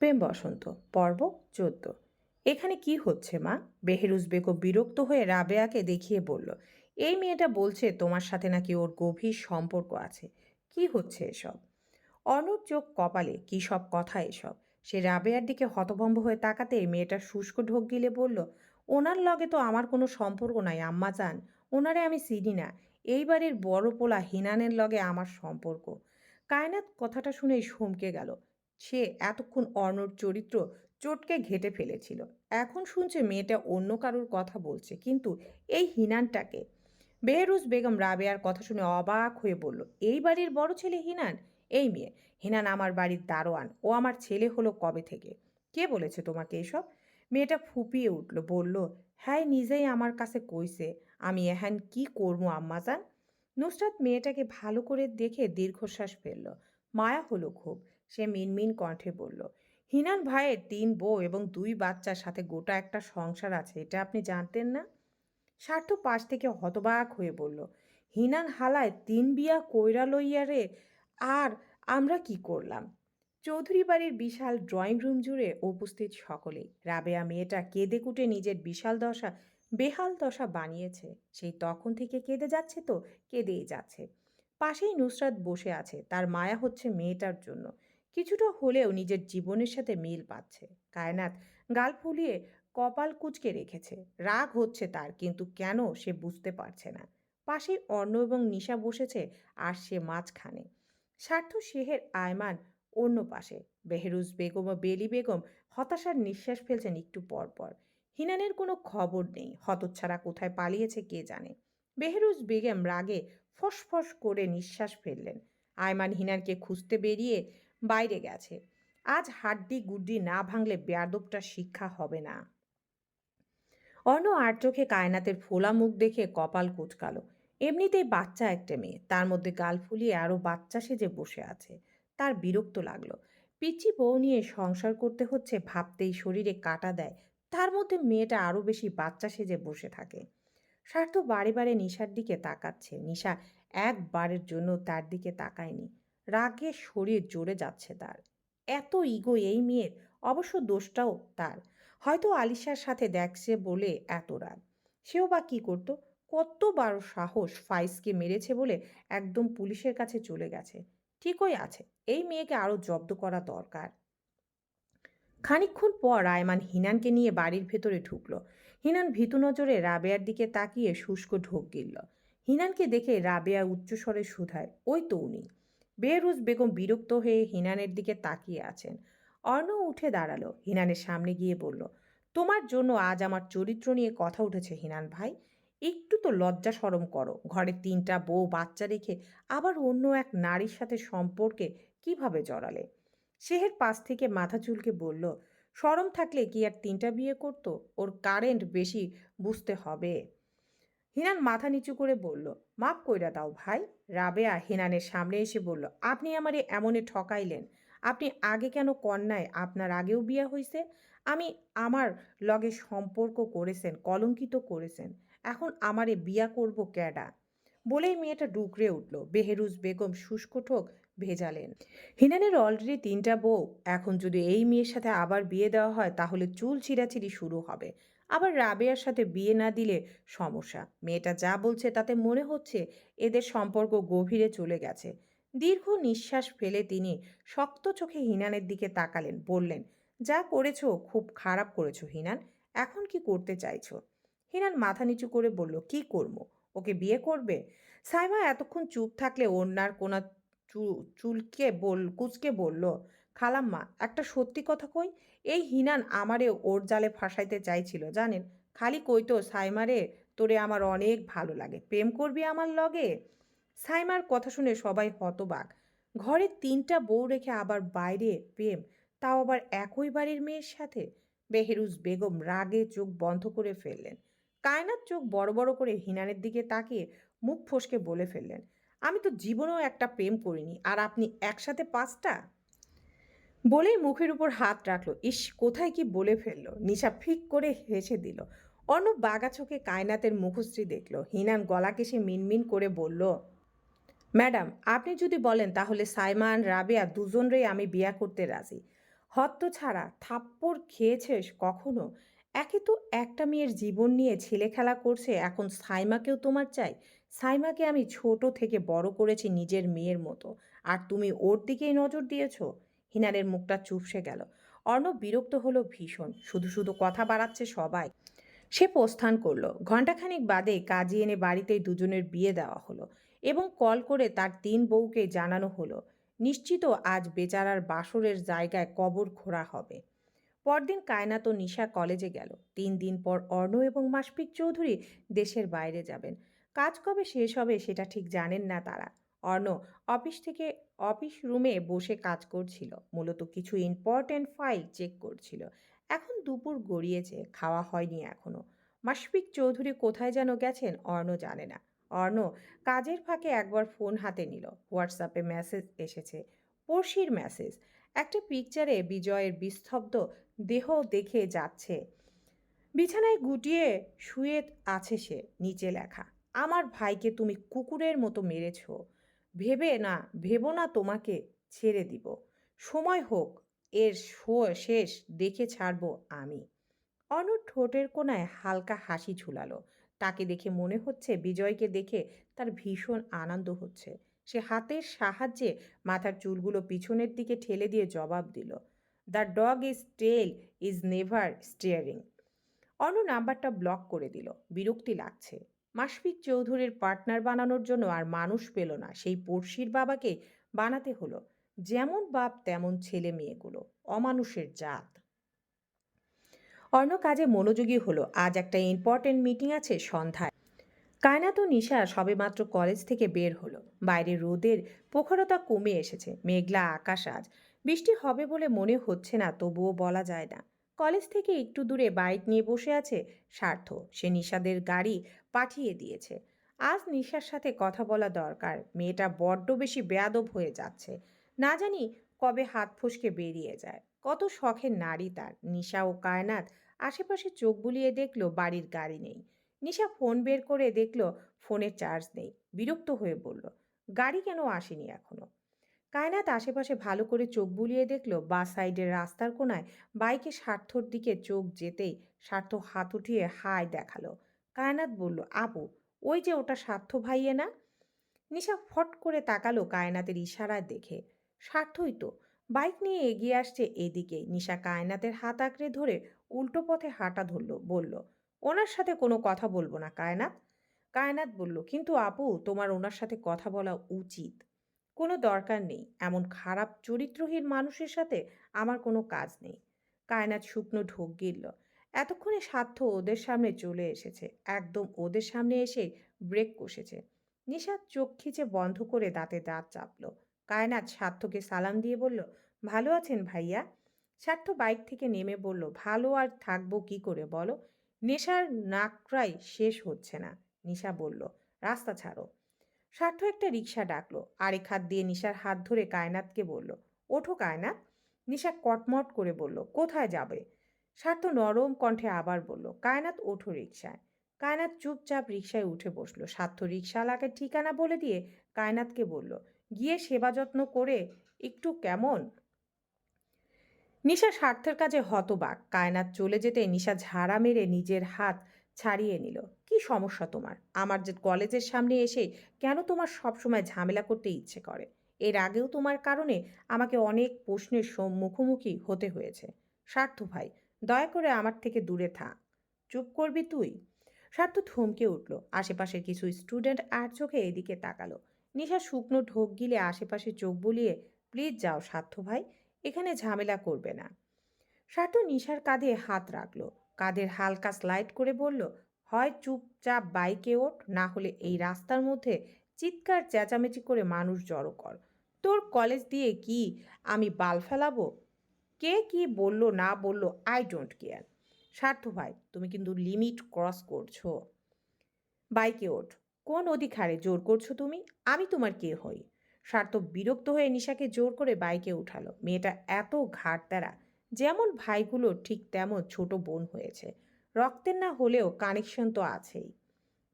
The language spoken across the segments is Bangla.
প্রেম বসন্ত, পর্ব চোদ্দ। এখানে কি হচ্ছে, মা? বেহেরুজ বেগম বিরক্ত হয়ে রাবেয়াকে দেখিয়ে বলল, এই মেয়েটা বলছে তোমার সাথে নাকি ওর গভীর সম্পর্ক আছে। কি হচ্ছে এসব? অর্ণব চোখ কপালে, কি সব কথা এসব? সে রাবেয়ার দিকে হতভম্ব হয়ে তাকাতে মেয়েটা শুষ্ক ঢোক গিলে বলল, ওনার লগে তো আমার কোনো সম্পর্ক নাই, আম্মা যান। ওনারে আমি চিনি না। এইবারের বড় পোলা হিনানের লগে আমার সম্পর্ক। কায়নাত কথাটা শুনেই সমকে গেল। সে এতক্ষণ অর্ণর চরিত্র চোটকে ঘেটে ফেলেছিল। এখন শুনছে মেয়েটা অন্য কারোর কথা বলছে, কিন্তু এই হিনানটাকে। বেহরুজ বেগম রাবেয়ার কথা শুনে অবাক হয়ে বলল, এই বাড়ির বড় ছেলে হিনান? এই মেয়ে, হিনান আমার বাড়ির দারোয়ান, ও আমার ছেলে হলো কবে থেকে? কে বলেছে তোমাকে এসব? মেয়েটা ফুপিয়ে উঠল, বলল হ্যাঁ নিজেই আমার কাছে কইছে, আমি এহান কি করব আম্মাজান নুসরাত মেয়েটাকে ভালো করে দেখে দীর্ঘশ্বাস ফেলল। মায়া হলো খুব। সে মিনমিন কণ্ঠে বলল, হিনান ভাইয়ের তিন বউ এবং দুই বাচ্চার সাথে গোটা একটা সংসার আছে, এটা আপনি জানতেন না? স্বার্থ পাশ থেকে হতবাক হয়ে বলল, হিনান হালায় তিন বিয়া কইরা লইয়া রে, আর আমরা কি করলাম? চৌধুরী বাড়ির বিশাল ড্রয়িং রুম জুড়ে উপস্থিত সকলেই, রাবেয়া মেয়েটা কেঁদে কুটে নিজের বিশাল দশা, বেহাল দশা বানিয়েছে, সেই তখন থেকে কেঁদে যাচ্ছে তো, কেঁদেই যাচ্ছে। পাশেই নুসরাত বসে আছে, তার মায়া হচ্ছে মেয়েটার জন্য। কিছুটা হলেও নিজের জীবনের সাথে মিল পাচ্ছে। কায়নাত গাল ফুলিয়ে কপাল কুচকে রেখেছে। রাগ হচ্ছে তার, কিন্তু কেন সে বুঝতে পারছে না। পাশে অর্ণ এবং নিশা বসেছে আর সে মাঝখানে। স্বার্থ শেহের আয়মান অন্য পাশে। বেহরুজ বেগম ও বেলি বেগম হতাশার নিঃশ্বাস ফেলছেন একটু পর পর হিনানের কোনো খবর নেই, হতচ্ছাড়া কোথায় পালিয়েছে কে জানে? বেহরুজ বেগম রাগে ফসফস করে নিঃশ্বাস ফেললেন। আয়মান হিনানকে খুঁজতে বেরিয়ে বাইরে গেছে। আজ হাড্ডি গুড্ডি না ভাঙলে বেয়াদবটা শিক্ষা হবে না। অর্ণ আর চোখে কায়নাতের ফোলা মুখ দেখে কপাল কুচকালো। এমনিতেই বাচ্চা একটা মেয়ে, তার মধ্যে গাল ফুলিয়ে আরও বাচ্চা সেজে বসে আছে। তার বিরক্ত লাগল। পিচি বউ নিয়ে সংসার করতে হচ্ছে ভাবতেই শরীরে কাটা দেয়, তার মধ্যে মেয়েটা আরও বেশি বাচ্চা সেজে বসে থাকে। স্বার্থ বারে বারে নিশার দিকে তাকাচ্ছে। নিশা একবারের জন্য তার দিকে তাকায়নি। রাগে শরীর জোরে যাচ্ছে তার। এত ইগো এই মেয়ের, অবশ্য দোষটাও তার। হয়তো আলিশার সাথে দেখছে বলে এত রাগ। সেও বা কী করতো? কতবার সাহস ফাইজকে মেরেছে বলে একদম পুলিশের কাছে চলে গেছে। ঠিকই আছে, এই মেয়েকে আরও জব্দ করা দরকার। খানিকক্ষণ পর আয়মান হিনানকে নিয়ে বাড়ির ভেতরে ঢুকল। হিনান ভীতু নজরে রাবেয়ার দিকে তাকিয়ে শুষ্ক ঢোক গিলল। হিনানকে দেখে রাবেয়া উচ্চস্বরে শুধায়, ওই তো উনি। বেরুজ বেগম বিরক্ত হয়ে হিনানের দিকে তাকিয়ে আছেন। অর্ণ উঠে দাঁড়াল। হিনানের সামনে গিয়ে বলল, তোমার জন্য আজ আমার চরিত্র নিয়ে কথা উঠেছে হিনান ভাই। একটু তো লজ্জা সরম করো। ঘরে তিনটা বউ বাচ্চা রেখে আবার অন্য এক নারীর সাথে সম্পর্কে কীভাবে জড়ালে? শেহের পাশ থেকে মাথা চুলকে বলল, সরম থাকলে কি আর তিনটা বিয়ে করতো? ওর কারেন্ট বেশি বুঝতে হবে। হিনান মাথা নিচু করে বলল মাফ কইরা দাও ভাই। রাবেয়া হিনানের সামনে এসে বলল, আপনি আমারে এমনে ঠকাইলেন। আপনি আগে কেন কন্যায়? আপনার আগেও বিয়া হইছে। আমি আমার লগে সম্পর্ক করেছেন, কলঙ্কিত করেছেন। এখন আমারে বিয়া করব ক্যাডা? বলেই মেয়েটা ডুকরে উঠল। বেহেরুজ বেগম শুষ্ক ঠোক ভেজালেন। হিনানের অলরেডি তিনটা বউ। এখন যদি এই মেয়ের সাথে আবার বিয়ে দেওয়া হয়, তাহলে চুল ছিঁড়াছিঁড়ি শুরু হবে। আবার রাবেয়ার সাথে বিয়ে না দিলে সমস্যা। মেয়েটা যা বলছে তাতে মনে হচ্ছে এদের সম্পর্ক গভীরে চলে গেছে। দীর্ঘ নিঃশ্বাস ফেলে তিনি শক্ত চোখে হিনানের দিকে তাকালেন, বললেন, যা করেছ খুব খারাপ করেছ হিনান, এখন কি করতে চাইছো? হিনান মাথা নিচু করে বলল, কি করব? ওকে বিয়ে করবে? সাইমা এতক্ষণ চুপ থাকলে ওনার কোনা চুলকে বল, কুচকে বলল, খালাম্মা, একটা সত্যি কথা কই? এই হিনান আমারে ওর জালে ফাঁসাইতে চাইছিল, জানেন? খালি কইতো সাইমারে, তোরে আমার অনেক ভালো লাগে। প্রেম করবি আমার লগে? সাইমার কথা শুনে সবাই হতবাক। ঘরে তিনটা বউ রেখে আবার বাইরে প্রেম, তাও আবার একই বাড়ির মেয়ের সাথে? বেহেরুজ বেগম রাগে চোখ বন্ধ করে ফেললেন। কায়নাত চোখ বড় বড় করে হিনানের দিকে তাকিয়ে মুখ ফসকে বলে ফেললেন, আমি তো জীবনেও একটা প্রেম করিনি, আর আপনি একসাথে পাঁচটা? বলেই মুখের উপর হাত রাখল। ইস, কোথায় কি বলে ফেলল? নিশা ফিক করে হেসে দিল। অর্ণব বাগা চোখে কায়নাতের মুখশ্রী দেখল। হিনান গলা কেসে মিনমিন করে বলল, ম্যাডাম, আপনি যদি বলেন তাহলে সাইমান রাবেয়া দুজনরেই আমি বিয়া করতে রাজি। হত্য ছাড়া থাপ্পড় খেয়েছিস কখনো? একে তো একটা মেয়ের জীবন নিয়ে ছেলে খেলা করছে, এখন সাইমাকেও তোমার চাই? সাইমাকে আমি ছোট থেকে বড় করেছি নিজের মেয়ের মতো। আর তুমি ওর দিকেই নজর দিয়েছ? হিনারের মুখটা চুপসে গেল। অর্ণব বিরক্ত হলো ভীষণ। শুধু শুধু কথা বাড়াচ্ছে সবাই। সে প্রস্থান করল। ঘণ্টাখানিক বাদে কাজী এনে বাড়িতে দুজনের বিয়ে দেওয়া হলো এবং কল করে তার তিন বউকে জানানো হলো, নিশ্চিত আজ বেচারার বাসরের জায়গায় কবর খোঁড়া হবে। পরদিন কায়নাত ও নিশা কলেজে গেল। তিন দিন পর অর্ণ এবং মাসপিক চৌধুরী দেশের বাইরে যাবেন। কাজ কবে শেষ হবে সেটা ঠিক জানেন না তারা। অর্ণ অফিস থেকে অফিস রুমে বসে কাজ করছিল। মূলত কিছু ইম্পর্ট্যান্ট ফাইল চেক করছিল। এখন দুপুর গড়িয়েছে, খাওয়া হয়নি এখনও মাসপিক চৌধুরী কোথায় যেন গেছেন অর্ণ জানে না। অর্ণ কাজের ফাঁকে একবার ফোন হাতে নিল। হোয়াটসঅ্যাপে মেসেজ এসেছে। পড়শির মেসেজ একটা পিকচারে বিজয়ের বিস্তব্ধ দেহ দেখে যাচ্ছে। বিছানায় গুটিয়ে শুয়ে আছে সে, নিচে লেখা, আমার ভাইকে তুমি কুকুরের মতো মেরেছ। ভেবে না, ভেবো না তোমাকে ছেড়ে দিব। সময় হোক, এর শেষ দেখে ছাড়বো আমি। অনুর ঠোঁটের কোনায় হালকা হাসি ঝুলালো। তাকে দেখে মনে হচ্ছে বিজয়কে দেখে তার ভীষণ আনন্দ হচ্ছে। সে হাতের সাহায্যে মাথার চুলগুলো পিছনের দিকে ঠেলে দিয়ে জবাব দিল the dog is tail is never steering Anu নাম্বারটা ব্লক করে দিল। বিরক্তি লাগছে। মাসফিক চৌধুরীর পার্টনার বানানোর জন্য আর মানুষ পেল না। সেই পড়শির বাবাকে বানাতে হলো। যেমন বাপ, তেমন ছেলে মেয়েগুলো। অমানুষের জাত। অন্য কাজে মনোযোগী হলো। আজ একটা ইম্পর্টেন্ট মিটিং আছে সন্ধ্যায়। কায়নাত নিশা সবেমাত্র কলেজ থেকে বের হলো। বাইরে রোদের প্রখরতা কমে এসেছে। মেঘলা আকাশ আজ। বৃষ্টি হবে বলে মনে হচ্ছে না, তবুও বলা যায় না। কলেজ থেকে একটু দূরে বাইক নিয়ে বসে আছে স্বার্থ সে নিশাদের গাড়ি পাঠিয়ে দিয়েছে। আজ নিশার সাথে কথা বলা দরকার। মেয়েটা বড্ড বেশি বেয়াদব হয়ে যাচ্ছে। না জানি কবে হাত ফসকে বেরিয়ে যায়। কত শখের নারী তার। নিশা ও কায়নাত আশেপাশে চোখ বুলিয়ে দেখল বাড়ির গাড়ি নেই। নিশা ফোন বের করে দেখল ফোনের চার্জ নেই। বিরক্ত হয়ে বলল, গাড়ি কেন আসেনি এখনও? কায়নাত আশেপাশে ভালো করে চোখ বুলিয়ে দেখল, বা সাইডের রাস্তার কোনায় বাইকে স্বার্থর দিকে চোখ যেতেই স্বার্থ হাত উঠিয়ে হাই দেখাল। কায়নাত বলল আপু ওই যে ওটা স্বার্থ ভাইয়ে না? নিশা ফট করে তাকালো কায়নাতের ইশারায় দেখে। স্বার্থই তো, বাইক নিয়ে এগিয়ে আসছে এদিকে। নিশা কায়নাতের হাত আঁকড়ে ধরে উল্টো পথে হাঁটা ধরল, বলল, ওনার সাথে কোনো কথা বলব না, কায়নাত? কায়নাত বলল, কিন্তু আপু, তোমার ওনার সাথে কথা বলা উচিত। কোনো দরকার নেই। এমন খারাপ চরিত্রহীন মানুষের সাথে আমার কোনো কাজ নেই। কায়নাত শুকনো ঢোক গিলল। এতক্ষণে স্বার্থ ওদের সামনে চলে এসেছে। একদম ওদের সামনে এসে ব্রেক কষেছে। নিশাদ চোখ খিচে বন্ধ করে দাঁতে দাঁত চাপল। কায়নাত সার্থকে সালাম দিয়ে বলল, ভালো আছেন ভাইয়া? সার্থ বাইক থেকে নেমে বলল, ভালো আর থাকব কি করে বলো? নেশার নাকরাই শেষ হচ্ছে না। নিশা বলল, রাস্তা ছাড়ো। স্বার্থ একটা রিক্সা ডাকলো। আরেক হাত দিয়ে নিশার হাত ধরে কায়নাতকে বলল, ওঠো কায়নাত। নিশা কটমট করে বলল, কোথায় যাবে? স্বার্থ নরম কণ্ঠে আবার বলল, কায়নাত, ওঠো রিক্সায় কায়নাত চুপচাপ রিক্সায় উঠে বসল। স্বার্থ রিক্সাওয়ালাকে ঠিকানা বলে দিয়ে কায়নাতকে বলল, গিয়ে সেবা যত্ন করে একটু কেমন? নিশা স্বার্থের কাজে হতবাক। কায়নাত চলে যেতে নিশা ঝাড়া মেরে নিজের হাত ছাড়িয়ে নিল। কি সমস্যা তোমার? আমার যে কলেজের সামনে এসে কেন তোমার সবসময় ঝামেলা করতে ইচ্ছে করে? এর আগেও তোমার কারণে আমাকে অনেক প্রশ্নের মুখোমুখি হতে হয়েছে। স্বার্থ ভাই, দয়া করে আমার থেকে দূরে থাক। চুপ করবি তুই? স্বার্থ থমকে উঠল। আশেপাশের কিছু স্টুডেন্ট আর চোখে এদিকে তাকালো। নিশা শুকনো ঢোক গিলে আশেপাশে চোখ বুলিয়ে, প্লিজ যাও স্বার্থ ভাই, এখানে ঝামেলা করবে না। স্বার্থ নিশার কাঁধে হাত রাখল। কাঁধের হালকা স্লাইড করে বলল হয় চুপচাপ বাইকে ওঠ, না হলে এই রাস্তার মধ্যে চিৎকার, চেঁচামেচি করে মানুষ জড়ো কর। তোর কলেজ দিয়ে কি আমি বাল ফেলাবো? কে কি বলল, না বলল আই ডোন্ট কেয়ার স্বার্থ ভাই, তুমি কিন্তু লিমিট ক্রস করছ। বাইকে ওঠ। কোন অধিকারে জোর করছ তুমি? আমি তোমার কে হই? স্বার্থ বিরক্ত হয়ে নিশাকে জোর করে বাইকে উঠালো। মেয়েটা এত ঘাট দ্বারা যেমন ভাইগুলো ঠিক তেমন ছোট বোন হয়েছে। রক্তের না হলেও কানেকশন তো আছেই।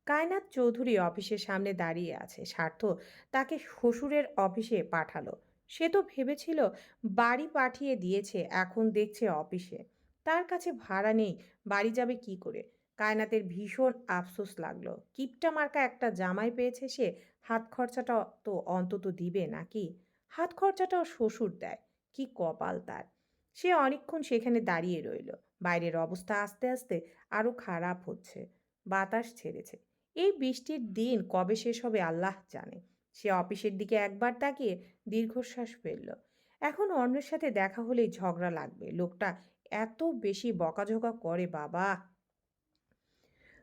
কায়নাত চৌধুরী অফিসের সামনে দাঁড়িয়ে আছে। স্বার্থ তাকে শ্বশুরের অফিসে পাঠালো। সে তো ভেবেছিল বাড়ি পাঠিয়ে দিয়েছে, এখন দেখছে অফিসে। তার কাছে ভাড়া নেই, বাড়ি যাবে কি করে? কায়নাতের ভীষণ আফসোস লাগল। কিপটা মার্কা একটা জামাই পেয়েছে সে, হাত খরচাটা তো অন্তত দিবে নাকি? হাত খরচাটাও শ্বশুর দেয়, কি কপাল তার? সে অনেকক্ষণ সেখানে দাঁড়িয়ে রইল। বাইরের অবস্থা আস্তে আস্তে আরও খারাপ হচ্ছে, বাতাস ছেড়েছে। এই বৃষ্টির দিন কবে শেষ হবে আল্লাহ জানে। সে অফিসের দিকে একবার তাকিয়ে দীর্ঘশ্বাস ফেলল। এখন অন্যের সাথে দেখা হলেই ঝগড়া লাগবে। লোকটা এত বেশি বকাঝকা করে, বাবা।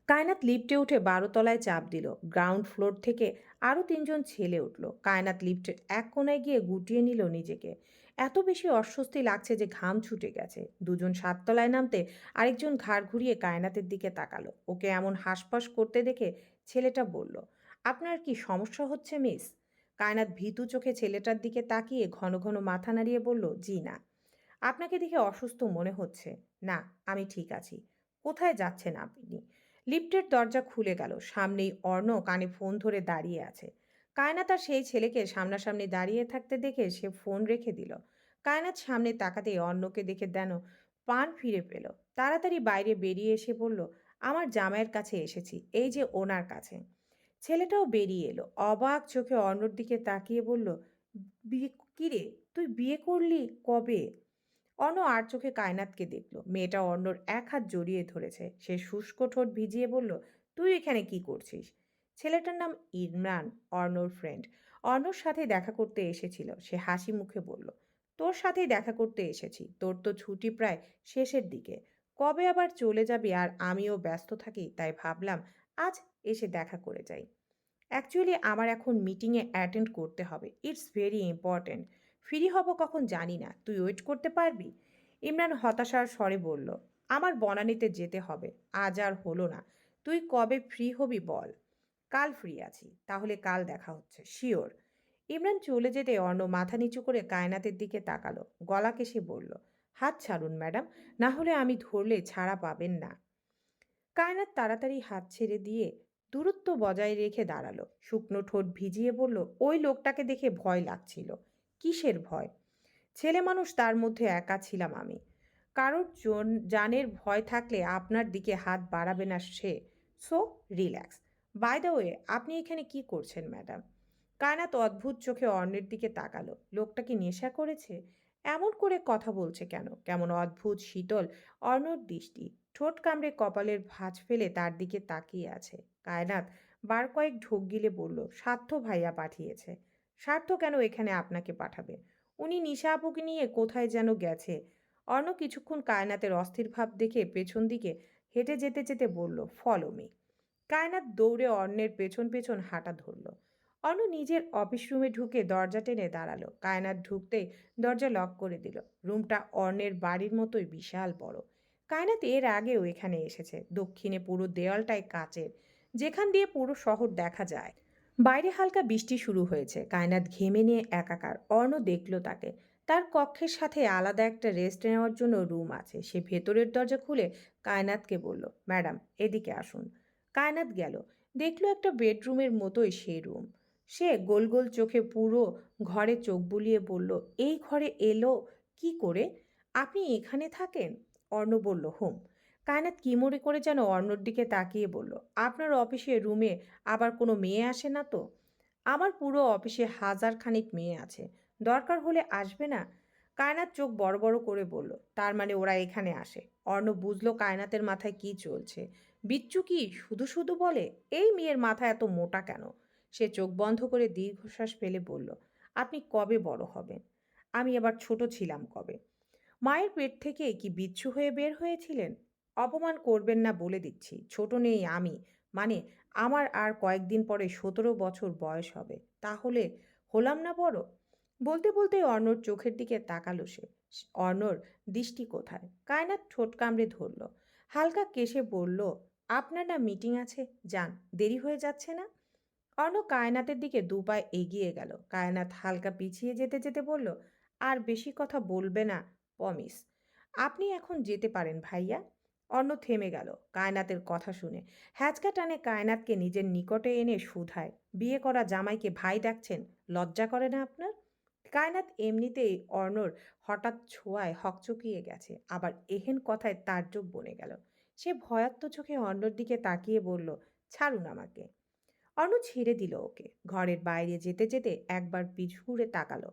কায়নাত লিফটে উঠে বারোতলায় চাপ দিল। গ্রাউন্ড ফ্লোর থেকে আরও তিনজন ছেলে উঠল। কায়নাত লিফটের এক কোনায় গিয়ে গুটিয়ে নিল নিজেকে। এত বেশি অস্বস্তি লাগছে যে ঘাম ছুটে গেছে। দুজন সাততলায় নামতে আরেকজন ঘাড় ঘুরিয়ে কায়নাতের দিকে তাকালো। ওকে এমন হাসপাস করতে দেখে ছেলেটা বলল, আপনার কি সমস্যা হচ্ছে, মিস? কায়নাত ভীতু চোখে ছেলেটার দিকে তাকিয়ে ঘন ঘন মাথা নাড়িয়ে বলল, জি না। আপনাকে দেখে অসুস্থ মনে হচ্ছে। না, আমি ঠিক আছি। কোথায় যাচ্ছেন আপনি? লিফটের দরজা খুলে গেল। সামনেই অর্ণ কানে ফোন ধরে দাঁড়িয়ে আছে। কায়নাত আর সেই ছেলেকে সামনাসামনি দাঁড়িয়ে থাকতে দেখে সে ফোন রেখে দিল। কায়নাত সামনে তাকাতেই অর্ণকে দেখে দেন পান ফিরে পেল। তাড়াতাড়ি বাইরে বেরিয়ে এসে বলল, আমার জামাইয়ের কাছে এসেছি, এই যে ওনার কাছে। ছেলেটাও বেরিয়ে এলো, অবাক চোখে অর্ণর দিকে তাকিয়ে বলল, বিয়ে কিরে তুই বিয়ে করলি কবে? অর্ণ আর চোখে কায়নাতকে দেখল, মেয়েটা অর্ণর এক হাত জড়িয়ে ধরেছে, সে শুষ্ক ঠোঁট ভিজিয়ে বলল, তুই এখানে কি করছিস? ছেলেটার নাম ইমরান অর্ণর ফ্রেন্ড অর্ণর সাথে দেখা করতে এসেছিল, সে হাসি মুখে বলল তোর সাথেই দেখা করতে এসেছি। তোর তো ছুটি প্রায় শেষের দিকে। কবে আবার চলে যাবি আর আমিও ব্যস্ত থাকি, তাই ভাবলাম আজ এসে দেখা করে যাই। অ্যাকচুয়ালি আমার এখন মিটিংয়ে অ্যাটেন্ড করতে হবে। ইটস ভেরি ইম্পর্ট্যান্ট ফ্রি হব কখন জানি না। তুই ওয়েট করতে পারবি? ইমরান হতাশার স্বরে বলল, আমার বনানীতে যেতে হবে। আজ আর হলো না। তুই কবে ফ্রি হবি বল। কাল ফ্রি আছি। তাহলে কাল দেখা হচ্ছে। শিওর ইমরান চলে যেতে অর্ণ মাথা নিচু করে কায়নাতের দিকে তাকালো। গলা কেসে বলল, হাত ছাড়ুন ম্যাডাম, না হলে আমি ধরলে ছাড়া পাবেন না। কায়নাত তাড়াতাড়ি হাত ছেড়ে দিয়ে দূরত্ব বজায় রেখে দাঁড়াল। শুকনো ঠোঁট ভিজিয়ে বলল, ওই লোকটাকে দেখে ভয় লাগছিল। কিসের ভয়? ছেলে মানুষ, তার মধ্যে একা ছিলাম আমি। কারোর জন, জানের ভয় থাকলে আপনার দিকে হাত বাড়াবে না সে। So, relax. By the way, আপনি এখানে কি করছেন ম্যাডাম? কায়নাত অদ্ভুত চোখে অর্ণের দিকে তাকালো। লোকটা কি নেশা করেছে? এমন করে কথা বলছে কেন? কেমন অদ্ভুত শীতল অর্ণর দৃষ্টি। ঠোঁট কামড়ে কপালের ভাঁজ ফেলে তার দিকে তাকিয়ে আছে। কায়নাত বার কয়েক ঢোক গিলে বলল স্বার্থ ভাইয়া পাঠিয়েছে। স্বার্থ কেন এখানে আপনাকে পাঠাবে? উনি নিশা আপুকে নিয়ে কোথায় যেন গেছে। অর্ণ কিছুক্ষণ কায়নাতের অস্থির ভাব দেখে পেছন দিকে হেঁটে যেতে যেতে বলল, ফলো মি। কায়নাত দৌড়ে অর্ণের পেছন পেছন হাঁটা ধরল। অর্ণ নিজের অফিস রুমে ঢুকে দরজা টেনে দাঁড়াল। কায়নাত ঢুকতেই দরজা লক করে দিল। রুমটা অর্ণের বাড়ির মতোই বিশাল বড়। কায়নাত এর আগেও এখানে এসেছে। দক্ষিণে পুরো দেওয়ালটাই কাচের, যেখান দিয়ে পুরো শহর দেখা যায়। বাইরে হালকা বৃষ্টি শুরু হয়েছে। কায়নাত ঘেমে নিয়ে একাকার। অর্ণ দেখল তাকে। তার কক্ষের সাথে আলাদা একটা রেস্ট নেওয়ার জন্য রুম আছে। সে ভেতরের দরজা খুলে কায়নাতকে বলল, ম্যাডাম, এদিকে আসুন। কায়নাত গেল। দেখল একটা বেডরুমের মতোই সেই রুম সে গোল গোল চোখে পুরো ঘরে চোখ বুলিয়ে বলল, এই ঘরে এলো? কি করে? আপনি এখানে থাকেন? অর্ণ বলল, হোম। কায়নাত কি মনে করে যেন অর্ণর দিকে তাকিয়ে বলল, আপনার অফিসে রুমে আবার কোনো মেয়ে আসে না তো? আমার পুরো অফিসে হাজার খানিক মেয়ে আছে। দরকার হলে আসবে না? কায়নাত চোখ বড় বড় করে বলল, তার মানে ওরা এখানে আসে। অর্ণ বুঝলো কায়নাতের মাথায় কি চলছে। বিচ্ছু কি শুধু শুধু বলে? এই মেয়ের মাথা এত মোটা কেন? সে চোখ বন্ধ করে দীর্ঘশ্বাস ফেলে বলল, আপনি কবে বড় হবেন? আমি আবার ছোট ছিলাম কবে? মায়ের পেট থেকে কি বিচ্ছু হয়ে বের হয়েছিলেন? অপমান করবেন না বলে দিচ্ছি, ছোট নেই আমি মানে আমার আর কয়েকদিন পরে সতেরো বছর বয়স হবে, তাহলে হলাম না বড়? বলতে বলতে অর্ণর চোখের দিকে তাকালো সে। অর্ণর, দৃষ্টি কোথায়? কায়নাত ঠোঁট কামড়ে ধরল। হালকা কেশে বলল, আপনার না মিটিং আছে? যান, দেরি হয়ে যাচ্ছে না? অর্ণ কায়নাতের দিকে দু পায়ে এগিয়ে গেল। কায়নাত হালকা পিছিয়ে যেতে যেতে বলল, আর বেশি কথা বলবে না পমিস আপনি এখন যেতে পারেন ভাইয়া। অর্ণ থেমে গেল কায়নাতের কথা শুনে। হ্যাচকা টানে কায়নাতকে নিজের নিকটে এনে শুধায়। বিয়ে করা জামাইকে ভাই ডাকছেন, লজ্জা করে না আপনার? কায়নাত এমনিতেই অর্ণর হঠাৎ ছোঁয়ায় হকচকিয়ে গেছে। আবার এহেন কথায় তার চোখ বনে গেল। সে ভয়াত্ম চোখে অর্ণর দিকে তাকিয়ে বলল, ছাড়ুন আমাকে। অর্ণ ছেড়ে দিল ওকে। ঘরের বাইরে যেতে যেতে একবার পিছু ঘুরে তাকালো।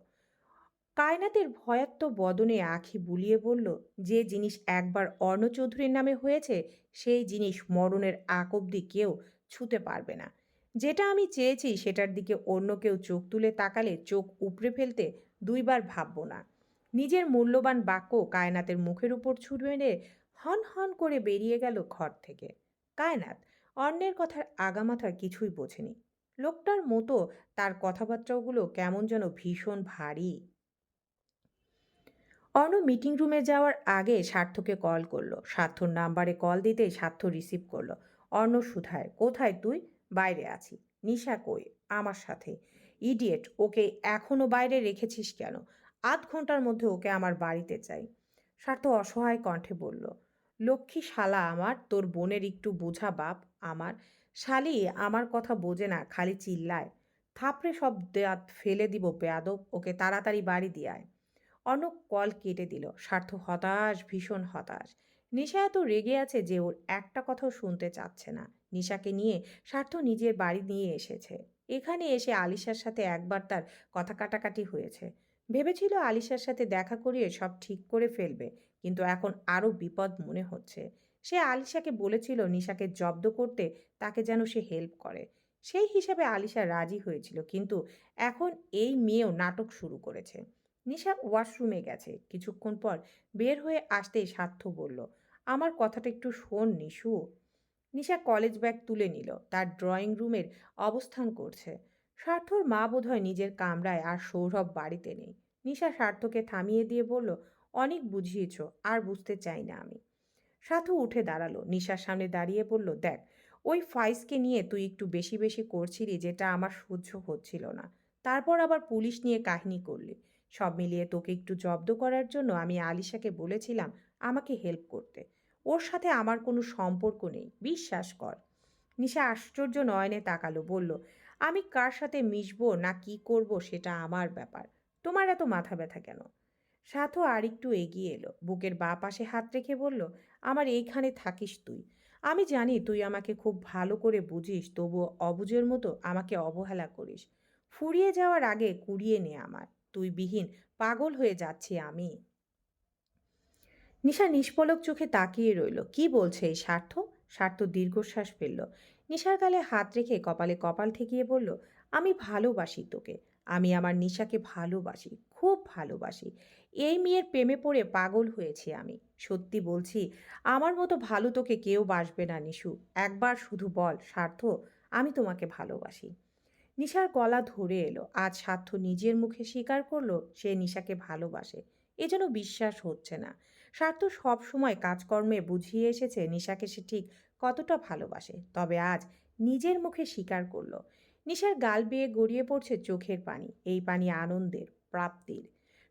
কায়নাতের ভয়াত্ম বদনে আখি বুলিয়ে বলল, যে জিনিস একবার অর্ণ চৌধুরীর নামে হয়েছে, সেই জিনিস মরণের আগ অব্দি কেউ ছুতে পারবে না। যেটা আমি চেয়েছি, সেটার দিকে অন্য কেউ চোখ তুলে তাকালে চোখ উপড়ে ফেলতে দুইবার ভাববো না। নিজের মূল্যবান বাক্য কায়নাতের মুখের উপর মেরে হন হন করে বেরিয়ে গেল ঘর থেকে। কায়নাত অন্যের কথার আগামাথা কিছুই বোঝেনি। লোকটার মতো তার কথাবার্তাগুলো কেমন যেন ভীষণ ভারী। অর্ণ মিটিং রুমে যাওয়ার আগে সার্থকে কল করল। সার্থর নাম্বারে কল দিতে সার্থ রিসিভ করল। অর্ণ সুধায় কোথায় তুই? বাইরে আছি। নিশা কই? আমার সাথে। ইডিয়েট, ওকে এখনও বাইরে রেখেছিস কেন? আধ ঘণ্টার মধ্যে ওকে আমার বাড়িতে চাই। সার্থ অসহায় কণ্ঠে বলল, লক্ষ্মী শালা আমার, তোর বোনের একটু বোঝা বাপ। আমার। শালি আমার কথা বোঝে না, খালি চিল্লায়। থাপড়ে সব দাঁত ফেলে দিব বেয়াদব, ওকে তাড়াতাড়ি বাড়ি দিয়ে অনক কল কেটে দিল স্বার্থ হতাশ, ভীষণ হতাশ। নিশা এত রেগে আছে যে ওর একটা কথাও শুনতে চাচ্ছে না। নিশাকে নিয়ে স্বার্থ নিজের বাড়ি নিয়ে এসেছে। এখানে এসে আলিশার সাথে একবার তার কথা কাটাকাটি হয়েছে। ভেবেছিল আলিশার সাথে দেখা করিয়ে সব ঠিক করে ফেলবে, কিন্তু এখন আরও বিপদ মনে হচ্ছে। সে আলিশাকে বলেছিল নিশাকে জব্দ করতে তাকে যেন সে হেল্প করে। সেই হিসাবে আলিশা রাজি হয়েছিল, কিন্তু এখন এই মেয়েও নাটক শুরু করেছে। নিশা ওয়াশরুমে গেছে। কিছুক্ষণ পর বের হয়ে আসতেই সার্থ বলল, আমার কথাটা একটু শোন নিশু। নিশা কলেজ ব্যাগ তুলে নিল, তার ড্রয়িং রুমের অবস্থান করছে। সার্থর মা বোধহয় নিজের কামরায় আর সৌরভ বাড়িতে নেই। নিশা সার্থকে থামিয়ে দিয়ে বলল, অনেক বুঝিয়েছ, আর বুঝতে চাই না আমি। সাথু উঠে দাঁড়াল। নিশার সামনে দাঁড়িয়ে বলল, দেখ, ওই ফাইজকে নিয়ে তুই একটু বেশি বেশি করছিলি যেটা আমার সহ্য হচ্ছিল না। তারপর আবার পুলিশ নিয়ে কাহিনী করলি। সব মিলিয়ে তোকে একটু জব্দ করার জন্য আমি আলিশাকে বলেছিলাম আমাকে হেল্প করতে। ওর সাথে আমার কোনো সম্পর্ক নেই, বিশ্বাস কর। নিশা আশ্চর্য নয়নে তাকালো, বলল, আমি কার সাথে মিশবো না কি করব সেটা আমার ব্যাপার। তোমার এত মাথা ব্যথা কেন? সাথও আরেকটু এগিয়ে এলো। বুকের বা পাশে হাত রেখে বলল, আমার এইখানে থাকিস তুই। আমি জানি তুই আমাকে খুব ভালো করে বুঝিস, তবুও অবুঝের মতো আমাকে অবহেলা করিস। ফুরিয়ে যাওয়ার আগে কুড়িয়ে নে আমার। তুই বিহীন পাগল হয়ে যাচ্ছি আমি। নিশা নিষ্পলক চোখে তাকিয়ে রইল। কি বলছে এই স্বার্থ? স্বার্থ দীর্ঘশ্বাস ফেলল। নিশার গালে হাত রেখে কপালে কপাল ঠেকিয়ে বলল, আমি ভালোবাসি তোকে। আমি আমার নিশাকে ভালোবাসি। খুব ভালোবাসি। এই মেয়ের প্রেমে পড়ে পাগল হয়েছি আমি। সত্যি বলছি, আমার মতো ভালো তোকে কেউ বাসবে না, নিশু। একবার শুধু বল, স্বার্থ, আমি তোমাকে ভালোবাসি। নিশার গলা ধরে এলো। আজ সার্থ নিজের মুখে স্বীকার করল, সে নিশাকে ভালোবাসে। এজন্য বিশ্বাস হচ্ছে না। স্বার্থ সব সময় কাজকর্মে বুঝিয়ে এসেছে নিশাকে সে ঠিক কতটা ভালোবাসে। তবে আজ নিজের মুখে স্বীকার করল। নিশার গাল বেয়ে গড়িয়ে পড়ছে চোখের পানি। এই পানি আনন্দের। প্রাপ্তির।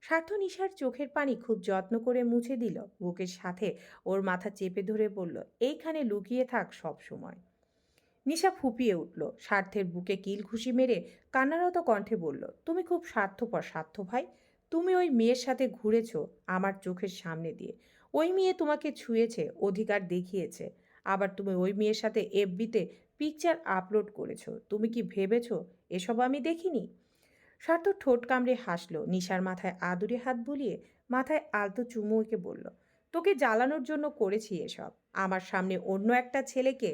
স্বার্থ নিশার চোখের পানি খুব যত্ন করে মুছে দিল। বুকের সাথে ওর মাথা চেপে ধরে বলল, এইখানে লুকিয়ে থাক সব সময়। নিশা ফুপিয়ে উঠল। স্বার্থের বুকে কিল ঘুষি মেরে কান্নারত কণ্ঠে বলল, তুমি খুব স্বার্থপর স্বার্থ ভাই। তুমি ওই মেয়ের সাথে ঘুরেছ আমার চোখের সামনে দিয়ে। ওই মেয়ে তোমাকে ছুঁয়েছে, অধিকার দেখিয়েছে। আবার তুমি ওই মেয়ের সাথে এফবিতে পিকচার আপলোড করেছ। তুমি কি ভেবেছ এসব আমি দেখিনি? স্বার্থ ঠোঁট কামড়ে হাসলো। নিশার মাথায় আদুরে হাত বুলিয়ে মাথায় আলতো চুমু এঁকে বলল, তোকে জ্বালানোর জন্য করেছি এসব। আমার সামনে অন্য একটা ছেলেকে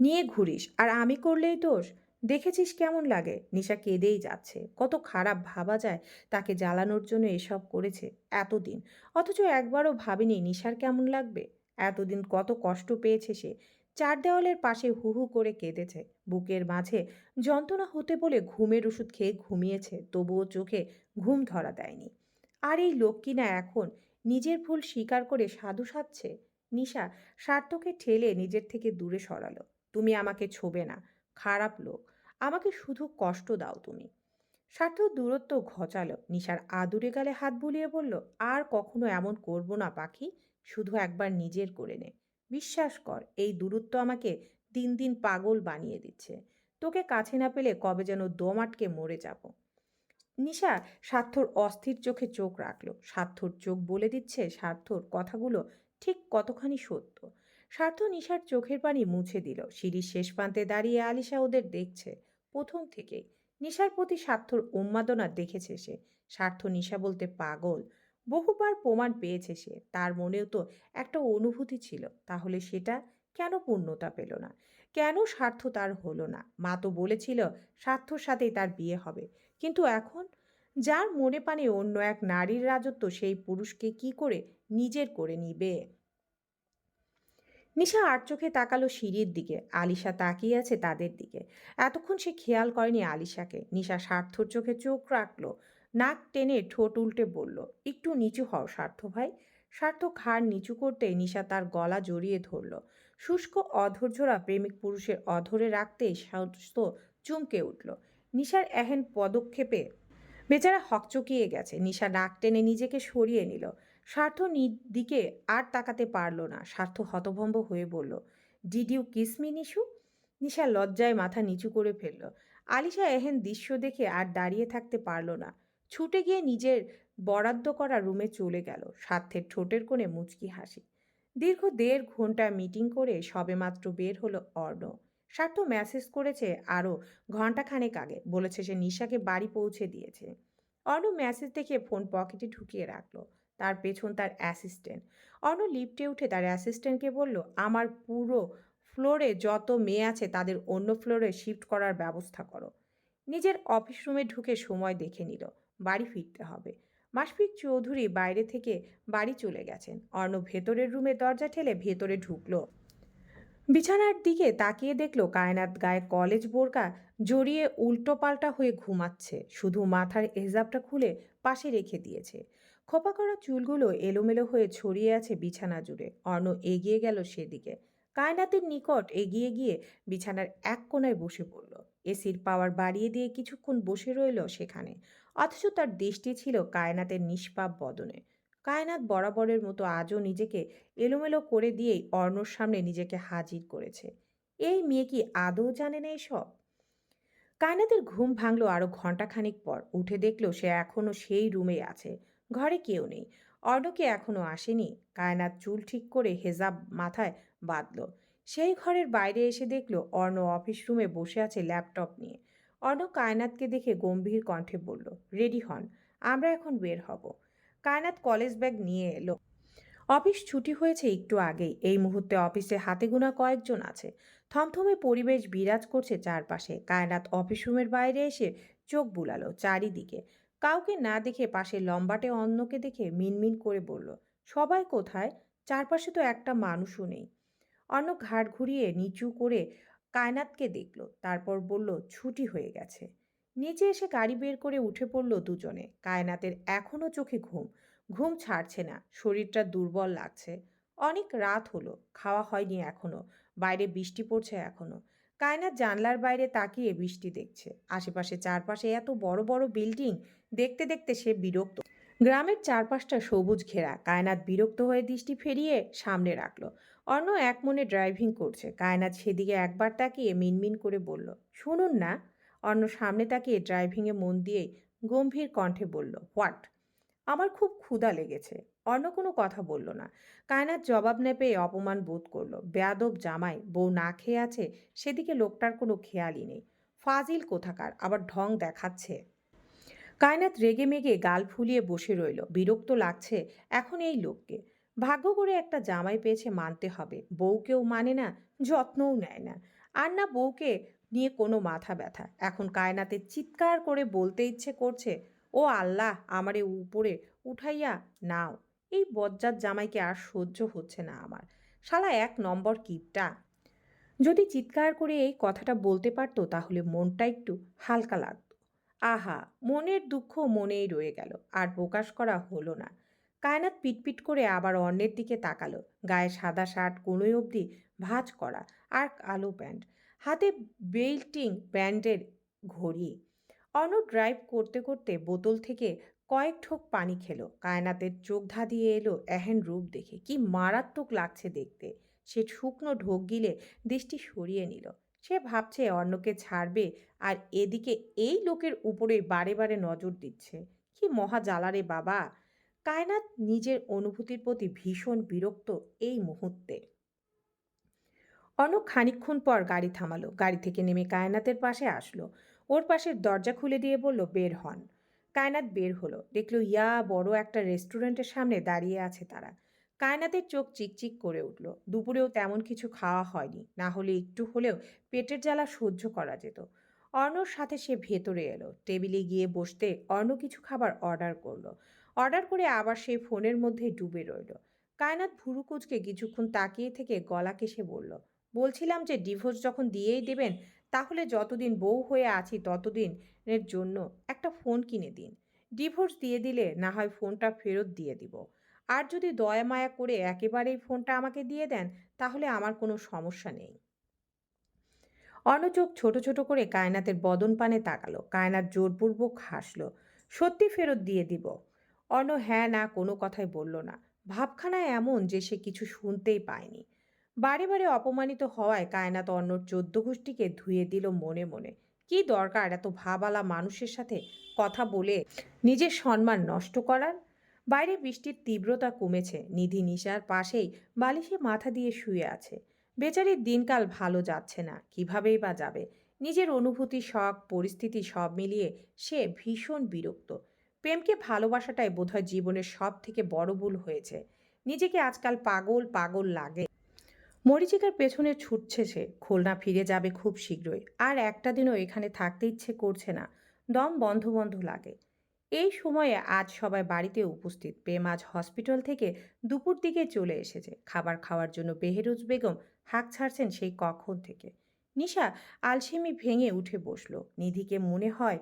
নিয়ে ঘুরিস। আর আমি করলেই দোষ? দেখেছিস কেমন লাগে? নিশা কেঁদেই যাচ্ছে। কত খারাপ ভাবা যায় তাকে জ্বালানোর জন্য এসব করেছে এতদিন। অথচ একবারও ভাবিনি নিশার কেমন লাগবে। এতদিন কত কষ্ট পেয়েছে সে। চার দেওয়ালের পাশে হু হু করে কেঁদেছে। বুকের মাঝে যন্ত্রণা হতে বলে ঘুমের ওষুধ খেয়ে ঘুমিয়েছে, তবুও চোখে ঘুম ধরা দেয়নি। আর এই লোক কিনা এখন নিজের ভুল স্বীকার করে সাধু সাধছে? নিশা স্বার্থকে ঠেলে নিজের থেকে দূরে সরালো। তুমি আমাকে ছোবে না, খারাপ লোক, আমাকে শুধু কষ্ট দাও তুমি। স্বার্থ দূরত্ব ঘচালো। নিশার আদুরে গালে হাত বুলিয়ে বলল, আর কখনো এমন করব না পাখি, শুধু একবার নিজের করে নে। বিশ্বাস কর, এই দূরত্ব আমাকে দিন দিন পাগল বানিয়ে দিচ্ছে। তোকে কাছে না পেলে কবে যেন দম আটকে মরে যাব। নিশা স্বার্থর অস্থির চোখে চোখ রাখল। স্বার্থর চোখ বলে দিচ্ছে স্বার্থর কথাগুলো ঠিক কতখানি সত্য। স্বার্থ নিশার চোখের পানি মুছে দিল। সিঁড়ির শেষ প্রান্তে দাঁড়িয়ে আলিশা ওদের দেখছে। প্রথম থেকেই নিশার প্রতি স্বার্থর উন্মাদনা দেখেছে সে। স্বার্থ নিশা বলতে পাগল। বহুবার প্রমাণ পেয়েছে সে। তার মনেও তো একটা অনুভূতি ছিল। তাহলে সেটা কেন পূর্ণতা পেল না? কেন স্বার্থ তার হলো না? মা তো বলেছিল স্বার্থর সাথেই তার বিয়ে হবে। কিন্তু এখন যার মনে পানে অন্য এক নারীর রাজত্ব, সেই পুরুষকে কি করে নিজের করে নিবে? নিশা আর চোখে তাকালো সিঁড়ির দিকে। আলিশা তাকিয়ে আছে তাদের দিকে। এতক্ষণ সে খেয়াল করেনি আলিশাকে। নিশা স্বার্থর চোখে চোখ রাখল। নাক টেনে ঠোঁট উল্টে বলল, একটু নিচু হও স্বার্থ ভাই। স্বার্থ ঘাড় নিচু করতে নিশা তার গলা জড়িয়ে ধরল। শুষ্ক অধৈর্যরা প্রেমিক পুরুষের অধরে রাখতেই স্বাস্থ্য চমকে উঠল। নিশার এহেন পদক্ষেপে বেচারা হকচকিয়ে গেছে। নিশা নাক টেনে নিজেকে সরিয়ে নিল। স্বার্থ দিকে আর তাকাতে পারল না। স্বার্থ হতভম্ব হয়ে বলল did you kiss me Nishu? Nisha লজ্জায় মাথা নিচু করে ফেলল। আলিশা এহেন দৃশ্য দেখে আর দাঁড়িয়ে থাকতে পারল না। ছুটে গিয়ে নিজের বরাদ্দ করা রুমে চলে গেল। স্বার্থের ঠোঁটের কোণে মুচকি হাসি। দীর্ঘ দেড় ঘণ্টা মিটিং করে সবেমাত্র বের হলো অর্ণ। স্বার্থ মেসেজ করেছে আরও ঘন্টাখানেক আগে। বলেছে সে নিশাকে বাড়ি পৌঁছে দিয়েছে। অর্ণ মেসেজ দেখে ফোন পকেটে ঢুকিয়ে রাখল। তার পেছন তার অ্যাসিস্ট্যান্ট অর্ণ লিফটে উঠে তার অ্যাসিস্ট্যান্টকে বলল, আমার পুরো ফ্লোরে যত মেয়ে আছে তাদের অন্য ফ্লোরে শিফট করার ব্যবস্থা করো। নিজের অফিস রুমে ঢুকে সময় দেখে নিল। বাড়ি ফিরতে হবে। মাসফিক চৌধুরী বাইরে থেকে বাড়ি চলে গেছেন। অর্ণ ভেতরের রুমে দরজা ঠেলে ভেতরে ঢুকলো। বিছানার দিকে তাকিয়ে দেখল কায়নাত গায়ে কলেজ বোরকা জড়িয়ে উল্টো পাল্টা হয়ে ঘুমাচ্ছে। শুধু মাথার এজাবটা খুলে পাশে রেখে দিয়েছে। খোপা করা চুলগুলো এলোমেলো হয়ে ছড়িয়ে আছে বিছানা জুড়ে। অর্ণ এগিয়ে গেল সেদিকে। কায়নাতের নিকট এগিয়ে গিয়ে বিছানার এক কোণায় বসে পড়ল। এসির পাওয়ার বাড়িয়ে দিয়ে কিছুক্ষণ বসে রইল সেখানে। অথচ তার দৃষ্টি ছিল কায়নাতের নিষ্পাপ বদনে। কায়নাত বরাবরের মতো আজও নিজেকে এলোমেলো করে দিয়েই অর্ণর সামনে নিজেকে হাজির করেছে। এই মেয়ে কি আদৌ জানে না এসব? কায়নাতের ঘুম ভাঙলো আরও ঘন্টাখানিক পর। উঠে দেখল সে এখনও সেই রুমেই আছে। ঘরে কেউ নেই। অর্ণকে এখনও আসেনি। কায়নাত চুল ঠিক করে হেজাব মাথায় বাঁধল। সেই ঘরের বাইরে এসে দেখল অর্ণ অফিস রুমে বসে আছে ল্যাপটপ নিয়ে। অর্ণ কায়নাতকে দেখে গম্ভীর কণ্ঠে বলল, রেডি হন, আমরা এখন বের হব। কায়নাত কলেজ ব্যাগ নিয়ে এলো। অফিস ছুটি হয়েছে একটু আগেই। এই মুহূর্তে অফিসে হাতে গোনা কয়েকজন আছে। থমথমে পরিবেশ বিরাজ করছে চারপাশে। কায়নাত অফিস রুমের বাইরে এসে চোখ বুলালো চারিদিকে। কাউকে না দেখে পাশে লম্বাটে অন্যকে দেখে মিনমিন করে বলল, সবাই কোথায়? চারপাশে তো একটা মানুষও নেই। অন্য ঘাট ঘুরিয়ে নিচু করে কায়নাতকে দেখল, তারপর বলল, ছুটি হয়ে গেছে। নিচে এসে গাড়ি বের করে উঠে পড়ল দুজনে। কায়নাতের এখনও চোখে ঘুম। ঘুম ছাড়ছে না, শরীরটা দুর্বল লাগছে। অনেক রাত হলো, খাওয়া হয়নি এখনও, বাইরে বৃষ্টি পড়ছে এখনও। কায়নাত জানলার বাইরে তাকিয়ে বৃষ্টি দেখছে। আশেপাশে চারপাশে এত বড় বড় বিল্ডিং, দেখতে দেখতে সে বিরক্ত। গ্রামের চারপাশটা সবুজ ঘেরা। কায়নাত বিরক্ত হয়ে দৃষ্টি ফেরিয়ে সামনে রাখল। অন্য এক মনে ড্রাইভিং করছে। কায়নাত সেদিকে একবার তাকিয়ে মিনমিন করে বলল, শুনুন না। অন্য সামনে তাকিয়ে ড্রাইভিংয়ে মন দিয়ে গম্ভীর কণ্ঠে বলল, হোয়াট? আমার খুব ক্ষুধা লেগেছে। অন্য কোনো কথা বলল না। কায়নাত জবাব না পেয়ে অপমান বোধ করল, বেয়াদব জামাই, বউ না খেয়ে আছে, সেদিকে লোকটার কোনো খেয়ালই নেই। ফাজিল কোথাকার, আবার ঢং দেখাচ্ছে? কায়নাত রেগে মেগে গাল ফুলিয়ে বসে রইল। বিরক্ত লাগছে এখন এই লোককে। ভাগ্য করে একটা জামাই পেয়েছে মানতে হবে। বউকেও মানে না, যত্নও নেয় না। আর না বউকে নিয়ে কোনো মাথা ব্যথা। এখন কায়নাতে চিৎকার করে বলতে ইচ্ছে করছে, ও আল্লাহ, আমারে উপরে উঠাইয়া নাও। এই বজ্জাত জামাইকে আর সহ্য হচ্ছে না আমার। শালা এক নম্বর কিপটা। যদি চিৎকার করে এই কথাটা বলতে পারতো, তাহলে মনটা একটু হালকা লাগতো। আহা, মনের দুঃখ মনেই রয়ে গেল। আর প্রকাশ করা হলো না। কায়নাত পিটপিট করে আবার অন্যের দিকে তাকালো। গায়ে সাদা শার্ট কোনোই অবধি ভাঁজ করা আর কালো প্যান্ট। হাতে বেল্টিং ব্যান্ডের ঘড়ি। অন্য ড্রাইভ করতে করতে বোতল থেকে কয়েক ঠোক পানি খেলো। কায়নাতের চোখ ধাঁধিয়ে এলো এহেন রূপ দেখে। কি মারাত্মক লাগছে দেখতে। সে শুকনো ঢোক গিলে দৃষ্টি সরিয়ে নিল। সে ভাবছে অন্যকে ছাড়বে আর এদিকে এই লোকের উপরে বারে বারে নজর দিচ্ছে। কি মহা জ্বালারে বাবা। কায়নাত নিজের অনুভূতির প্রতি ভীষণ বিরক্ত এই মুহূর্তে। অনেক খানিকক্ষণ পর গাড়ি থামালো। গাড়ি থেকে নেমে কায়নাতের পাশে আসলো। ওর পাশের দরজা খুলে দিয়ে বলল, বের হন। কায়নাত বের হলো। দেখল, ইয়া, বড় একটা রেস্টুরেন্টের সামনে দাঁড়িয়ে আছে তারা। কায়নাতের চোখ চিকচিক করে উঠল। দুপুরেও তেমন কিছু খাওয়া হয়নি। না হলে একটু হলেও পেটের জ্বালা সহ্য করা যেত। অর্ণর সাথে সে ভেতরে এলো। টেবিলে গিয়ে বসতে অর্ণ কিছু খাবার অর্ডার করল। অর্ডার করে আবার সেই ফোনের মধ্যে ডুবে রইল। কায়নাত ভুরুকুচকে কিছুক্ষণ তাকিয়ে থেকে গলা কেসে বলল, বলছিলাম যে ডিভোর্স যখন দিয়েই দেবেন, তাহলে যতদিন বউ হয়ে আছি ততদিন এর জন্য একটা ফোন কিনে দিন। ডিভোর্স দিয়ে দিলে না হয় ফোনটা ফেরত দিয়ে দিব। আর যদি দয়া মায়া করে একেবারেই ফোনটা আমাকে দিয়ে দেন, তাহলে আমার কোনো সমস্যা নেই অনচোখ ছোট ছোট করে কায়নাতের বদন পানে তাকালো। কায়নাত জোরপূর্বক হাসলো, সত্যি ফেরত দিয়ে দিব। অর্ণ হ্যাঁ না কোনো কথাই বলল না। ভাবখানা এমন যে সে কিছু শুনতেই পায়নি। বারে বারে অপমানিত হওয়ায় কায়নাত অন্যর চোদ্দ গোষ্ঠীকে ধুয়ে দিল মনে মনে। কি দরকার এত ভাবালা মানুষের সাথে কথা বলে নিজের সম্মান নষ্ট করার? বাইরে বৃষ্টির তীব্রতা কমেছে, নিধি নিশার পাশেই বালিশে মাথা দিয়ে শুয়ে আছে। বেচারির দিনকাল ভালো যাচ্ছে না, কিভাবেই বা যাবে? নিজের অনুভূতি, শখ, পরিস্থিতি সব মিলিয়ে সে ভীষণ বিরক্ত। প্রেমকে ভালোবাসাটাই বোধহয় জীবনের সব থেকে বড় ভুল হয়েছে। নিজেকে আজকাল পাগল পাগল লাগে। মরিচিকার পেছনে ছুটছে সে। খুলনা ফিরে যাবে খুব শীঘ্রই। আর একটা দিনও এখানে থাকতে ইচ্ছে করছে না। দম বন্ধ বন্ধ লাগে। এই সময়ে আজ সবাই বাড়িতে উপস্থিত। প্রেম আজ হসপিটাল থেকে দুপুর দিকে চলে এসেছে। খাবার খাওয়ার জন্য বেহেরুজ বেগম হাঁক ছাড়ছেন সেই কখন থেকে। নিশা আলসেমি ভেঙে উঠে বসল। নিধিকে মনে হয়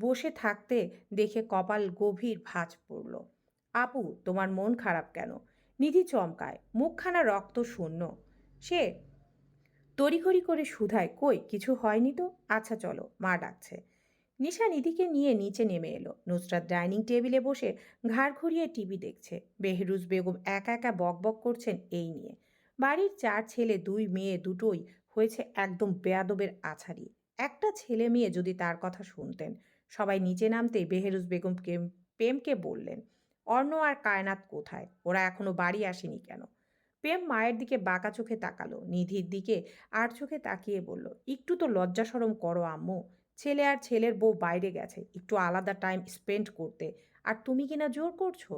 বসে থাকতে দেখে কপাল গভীর ভাঁজ পড়ল। আপু, তোমার মন খারাপ কেন? নিধি চমকায়, মুখখানা রক্ত শূন্য। সে তড়িঘড়ি করে শুধায় কই, কিছু হয়নি তো? আচ্ছা চলো, মা ডাকছে। নিশা নিধিকে নিয়ে নিচে নেমে এলো। নুসরাত ডাইনিং টেবিলে বসে ঘাড় ঘুরিয়ে টিভি দেখছে। বেহরুজ বেগম একা একা বক বক করছেন এই নিয়ে। বাড়ির চার ছেলে, দুই মেয়ে দুটোই হয়েছে একদম বেয়াদবের আছাড়ি। একটা ছেলে মেয়ে যদি তার কথা শুনতেন সবাই নিচে নামতেই বেহেরুজ বেগম প্রেম- প্রেমকে বললেন, অর্ণ আর কায়নাত কোথায়? ওরা এখনও বাড়ি আসেনি কেন? প্রেম মায়ের দিকে বাঁকা চোখে তাকালো, নিধির দিকে আর চোখে তাকিয়ে বলল, একটু তো লজ্জা সরম করো আম্মু, ছেলে আর ছেলের বউ বাইরে গেছে, একটু আলাদা টাইম স্পেন্ড করতে, আর তুমি কিনা জোর করছ?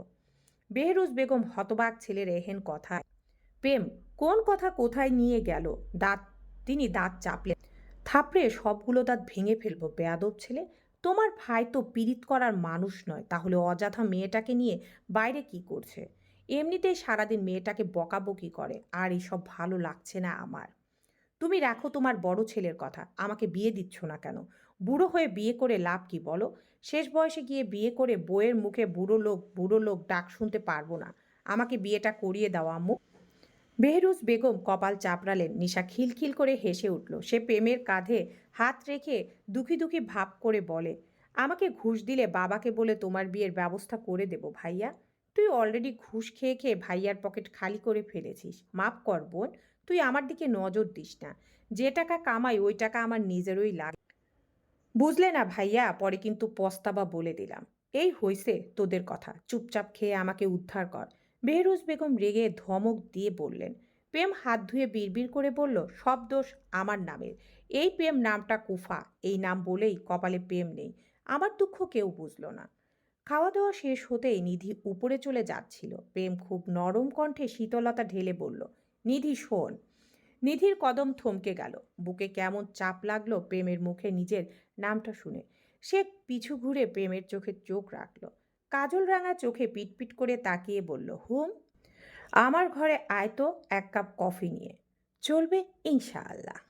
বেহরুজ বেগম হতবাক ছেলের এহেন কথায়, প্রেম, কোন কথা কোথায় নিয়ে গেল? দাঁত, তিনি দাঁত চাপলেন, থাপড়ে সবগুলো দাঁত ভেঙে ফেলব, বেয়াদব ছেলে তোমার ভাই তো পীড়িত করার মানুষ নয়, তাহলে অযথা মেয়েটাকে নিয়ে বাইরে কি করছে? এমনিতেই সারাদিন মেয়েটাকে বকাবকি করে, আর এসব ভালো লাগছে না আমার। তুমি রাখো তোমার বড় ছেলের কথা, আমাকে বিয়ে দিচ্ছ না কেন? বুড়ো হয়ে বিয়ে করে লাভ কি বলো? শেষ বয়সে গিয়ে বিয়ে করে বইয়ের মুখে বুড়ো লোক বুড়ো লোক ডাক শুনতে পারব না। আমাকে বিয়েটা করিয়ে দাও, আম্মু। বেহরুজ বেগম কপাল চাপড়ালেন। নিশা খিলখিল করে হেসে উঠল। সে প্রেমের কাঁধে হাত রেখে দুঃখী দুঃখী ভাব করে বলে, আমাকে ঘুষ দিলে বাবাকে বলে তোমার বিয়ের ব্যবস্থা করে দেব ভাইয়া। তুই অলরেডি ঘুষ খেয়ে খেয়ে ভাইয়ার পকেট খালি করে ফেলেছিস। মাপ কর বোন, তুই আমার দিকে নজর দিস না। যে টাকা কামাই, ওই টাকা আমার নিজেরই লাগে বুঝলে না ভাইয়া, পরে কিন্তু পস্তাবা বলে দিলাম। এই হইছে তোদের কথা। চুপচাপ খেয়ে আমাকে উদ্ধার কর। বেহরুজ বেগম রেগে ধমক দিয়ে বললেন, প্রেম হাত ধুয়ে বিড়বিড় করে বলল, সব দোষ আমার নামের। এই প্রেম নামটা কুফা, এই নাম বলেই কপালে প্রেম নেই, আমার দুঃখ কেউ বুঝলো না। খাওয়া দাওয়া শেষ হতেই নিধি উপরে চলে যাচ্ছিল। প্রেম খুব নরম কণ্ঠে শীতলতা ঢেলে বলল, নিধি, শোন। নিধির কদম থমকে গেল। বুকে কেমন চাপ লাগল প্রেমের মুখে নিজের নামটা শুনে। সে পিছু ঘুরে প্রেমের চোখে চোখ রাখল। কাজল রাঙা চোখে পিটপিট করে তাকিয়ে বলল, হুম, আমার ঘরে আয় তো এক কাপ কফি নিয়ে। চলবে ইনশাআল্লাহ।